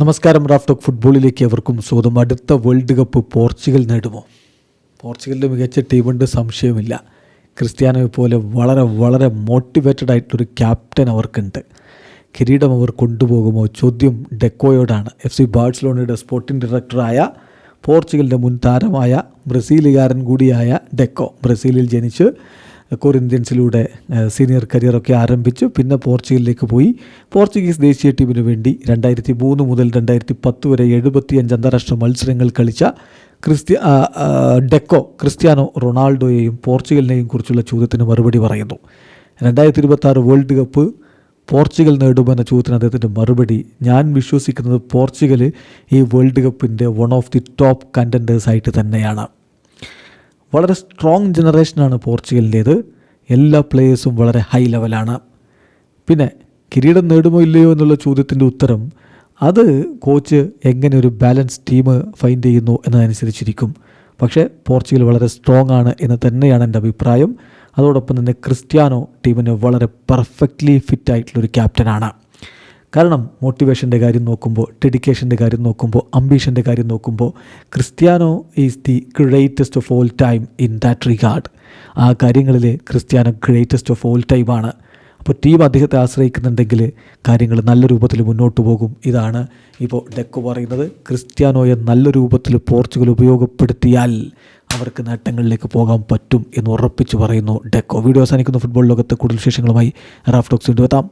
നമസ്കാരം റാഫ്റ്റോക്ക് ഫുട്ബോളിലേക്ക് അവർക്കും സ്വാഗതം. അടുത്ത വേൾഡ് കപ്പ് പോർച്ചുഗൽ നേടുമോ? പോർച്ചുഗലിന്റെ മികച്ച ടീമുണ്ട് സംശയമില്ല ക്രിസ്ത്യാനോയെ പോലെ വളരെ വളരെ മോട്ടിവേറ്റഡ് ആയിട്ടൊരു ക്യാപ്റ്റൻ അവർക്കുണ്ട്. കിരീടം അവർ കൊണ്ടുപോകുമോ? ചോദ്യം ഡെക്കോയോടാണ്. എഫ് സി ബാഴ്സലോണയുടെ സ്പോർട്ടിംഗ് ഡയറക്ടറായ പോർച്ചുഗലിന്റെ മുൻ താരമായ ബ്രസീലുകാരൻ കൂടിയായ ഡെക്കോ. ബ്രസീലിൽ ജനിച്ച് കൊറിന്ത്യൻസിലൂടെ സീനിയർ കരിയറൊക്കെ ആരംഭിച്ചു. പിന്നെ പോർച്ചുഗലിലേക്ക് പോയി. പോർച്ചുഗീസ് ദേശീയ ടീമിന് വേണ്ടി രണ്ടായിരത്തി മൂന്ന് മുതൽ രണ്ടായിരത്തി പത്ത് വരെ എഴുപത്തിയഞ്ച് അന്താരാഷ്ട്ര മത്സരങ്ങൾ കളിച്ച ക്രിസ്ത്യ ഡെക്കോ ക്രിസ്ത്യാനോ റൊണാൾഡോയെയും പോർച്ചുഗലിനെയും കുറിച്ചുള്ള ചോദ്യത്തിന് മറുപടി പറയുന്നു. രണ്ടായിരത്തി ഇരുപത്തി വേൾഡ് കപ്പ് പോർച്ചുഗൽ നേടുമെന്ന ചോദ്യത്തിന് അദ്ദേഹത്തിന്റെ മറുപടി. ഞാൻ വിശ്വസിക്കുന്നത് പോർച്ചുഗൽ ഈ വേൾഡ് കപ്പിന്റെ വൺ ഓഫ് ദി ടോപ്പ് കണ്ടന്റേഴ്സായിട്ട് തന്നെയാണ്. വളരെ സ്ട്രോങ് ജനറേഷനാണ് പോർച്ചുഗലിന്റേത്. എല്ലാ പ്ലേയേഴ്സും വളരെ ഹൈ ലെവലാണ് പിന്നെ കിരീടം നേടുമോ ഇല്ലയോ എന്നുള്ള ചോദ്യത്തിന്റെ ഉത്തരം അത് കോച്ച് എങ്ങനെ ഒരു ബാലൻസ് ടീം ഫൈൻഡ് ചെയ്യുന്നു എന്നതനുസരിച്ചിരിക്കും. പക്ഷേ പോർച്ചുഗൽ വളരെ സ്ട്രോങ് ആണ് എന്ന് തന്നെയാണ് എന്റെ അഭിപ്രായം. അതോടൊപ്പം തന്നെ ക്രിസ്ത്യാനോ ടീമിന് വളരെ പെർഫെക്റ്റ്ലി ഫിറ്റ് ആയിട്ടുള്ളൊരു ക്യാപ്റ്റനാണ് കാരണം മോട്ടിവേഷന്റെ കാര്യം നോക്കുമ്പോൾ ഡെഡിക്കേഷന്റെ കാര്യം നോക്കുമ്പോൾ അംബീഷന്റെ കാര്യം നോക്കുമ്പോൾ Cristiano is the greatest of all time in that regard ആ കാര്യങ്ങളിൽ ക്രിസ്ത്യാനോ ഗ്രേറ്റസ്റ്റ് ഓഫ് ഓൾ ടൈമാണ് അപ്പോൾ ടീം അദ്ദേഹത്തെ ആശ്രയിക്കുന്നുണ്ടെങ്കിൽ കാര്യങ്ങൾ നല്ല രൂപത്തിൽ മുന്നോട്ട് പോകും. ഇതാണ് ഇപ്പോൾ ഡെക്ക് പറയുന്നത്. ക്രിസ്ത്യാനോയെ നല്ല രൂപത്തിൽ പോർച്ചുഗൽ ഉപയോഗപ്പെടുത്തിയാൽ അവർക്ക് നേട്ടങ്ങളിലേക്ക് പോകാൻ പറ്റും എന്ന് ഉറപ്പിച്ച് പറയുന്നു ഡെക്കോ. വീഡിയോ അവസാനിക്കുന്ന. ഫുട്ബോൾ ലോകത്തെ കൂടുതൽ വിശേഷങ്ങളുമായി റാഫ്റ്റോക്സ് കൊണ്ടുവെത്താം